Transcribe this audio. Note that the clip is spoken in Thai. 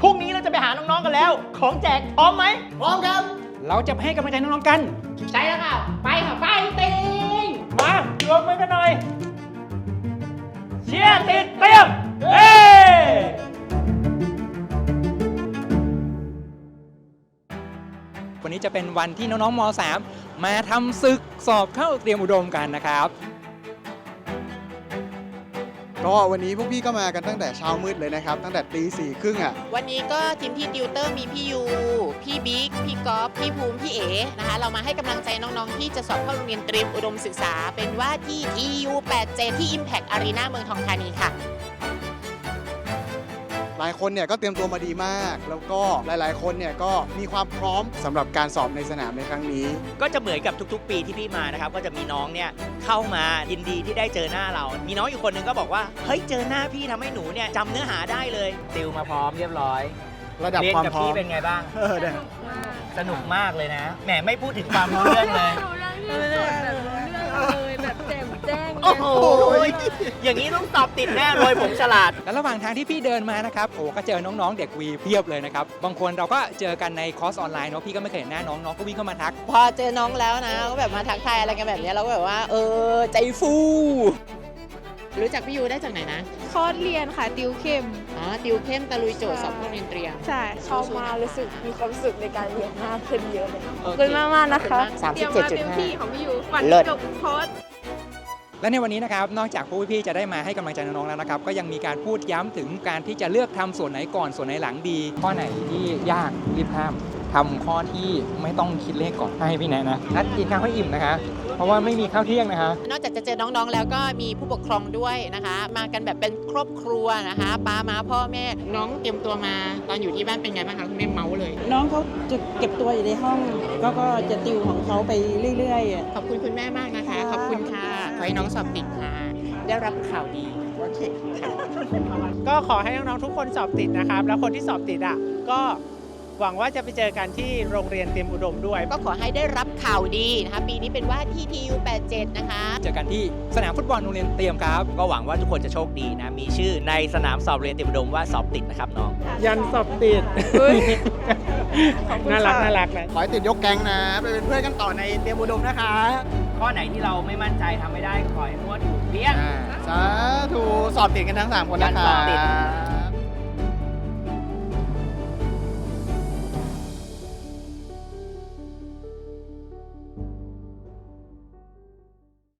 พรุ่งนี้เราจะไปหาน้องๆกันแล้ว ของแจกพร้อมไหม พร้อมครับ เราจะไปให้กำลังใจน้องๆกัน ใช่แล้วค่ะ ไปค่ะไปติงมารวมมือกันหน่อย เชียร์ติดเตรียมเฮ้วันนี้จะเป็นวันที่น้องๆม .3 มาทำศึกสอบเข้าเตรียมอุดมกันนะครับ ก็วันนี้พวกพี่ก็มากันตั้งแต่เช้ามืดเลยนะครับ ตั้งแต่ตีสี่ครึ่งอะ วันนี้ก็ทีมพี่ติวเตอร์มีพี่ยู พี่บิ๊ก พี่กอฟพี่ภูมิ พี่เอ๋นะคะ เรามาให้กำลังใจน้องๆ ที่จะสอบเข้าโรงเรียนเตรียมอุดมศึกษา เป็นว่าที่ TU 87 ที่ Impact Arena เมืองทองธานีค่ะ หลายคนเนี่ยก็เตรียมตัวมาดีมาก แล้วก็หลาย ๆ คนเนี่ยก็มีความพร้อมสำหรับการสอบในสนามในครั้งนี้ ก็จะเหมือนกับทุกๆ ปีที่พี่มานะครับ ก็จะมีน้องเนี่ยเข้ามายินดีที่ได้เจอหน้าเรา มีน้องอยู่คนหนึ่งก็บอกว่า เฮ้ย เจอหน้าพี่ทำให้หนูเนี่ยจำเนื้อหาได้เลยติวมาพร้อมเรียบร้อยระดับเรียนความกับพร้อพี่มเป็นไงบ้าง เออเนี่ยสนุกมากเลยนะ แหมไม่พูดถึงความรู้เรื่องเลย รู้เรื่องที่สุดแบบรู้เรื่องเลย อย่างนี้ต้องสอบติดแน่เลยผมฉลาด และระหว่างทางที่พี่เดินมานะครับโอ้ก็เจอน้องๆ เด็กวีเพียบเลยนะครับ บางคนเราก็เจอกันในคอร์สออนไลน์เนาะพี่ก็ไม่เคยเห็นหน้าน้องน้องก็วิ่งเข้ามาทัก พอเจอน้องแล้วนะก็แบบมาทักทายอะไรกันแบบนี้เราก็แบบว่า เออ ใจฟู รู้จักพี่ยูได้จากไหนนะคอร์สเรียนค่ะ ติวเข้ม อ๋อติวเข้มตะลุยโจทย์สอบเข้าโรงเรียนเตรียม ใช่เข้ามารู้สึกมีความสุขในการเรียนมากขึ้นเยอะเลยโอขอบเคคุณมากมากๆนะคะสามเตสิรีบยมเจ็ดมาจุดเต็มห้าที่ของพี่ยูฝันเลิศ จบคอร์ส และในวันนี้นะครับนอกจากพวกพี่ๆจะได้มาให้กำลังใจน้องๆแล้วนะครับก็ยังมีการพูดย้ำถึงการที่จะเลือกทำส่วนไหนก่อนส่วนไหนหลังดี ข้อไหนที่ยากรีบทำทำข้อที่ไม่ต้องคิดเลขก่อนให้พี่แนะนะนัดกินข้าวให้อิ่มนะคะ เพราะว่าไม่มีข้าวเที่ยงนะคะ นอกจากจะเจอน้องๆ แล้วก็มีผู้ปกครองด้วยนะคะ มากันแบบเป็นครอบครัวนะคะป้ามาพ่อแม่ น้องเตรียมตัวมาตอนอยู่ที่บ้านเป็นไงบ้างคะคุณแม่เมาส์เลย น้องเขาจะเก็บตัวอยู่ในห้องแล้วก็จะติวของเขาไปเรื่อยๆอะ ขอบคุณคุณแม่มากนะคะ ขอบคุณค่ะ ขอให้น้องสอบติดค่ะได้รับข่าวดีโอเคค่ะก็ขอให้น้องๆทุกคนสอบติดนะครับ แล้วคนที่สอบติดอะก็หวังว่าจะไปเจอกันที่โรงเรียนเตรียมอุดมด้วย ก็ขอให้ได้รับข่าวดีนะคะปีนี้เป็นว่าที่ TU 87 นะคะ เจอกันที่สนามฟุตบอลโรงเรียนเตรียมครับ ก็หวังว่าทุกคนจะโชคดีนะ มีชื่อในสนามสอบเรียนเตรียมอุดมว่าสอบติดนะครับน้อง ยันสอบติด น่ารักน่ารักนะขอให้ติดยกแก๊งนะ ไปเป็นเพื่อนกันต่อในเตรียมอุดมนะคะ ข้อไหนที่เราไม่มั่นใจทำไม่ได้ขอให้นวดถูกเปี้ยง สาธุสอบติดกันทั้ง 3 คนยันะนคะสอบติด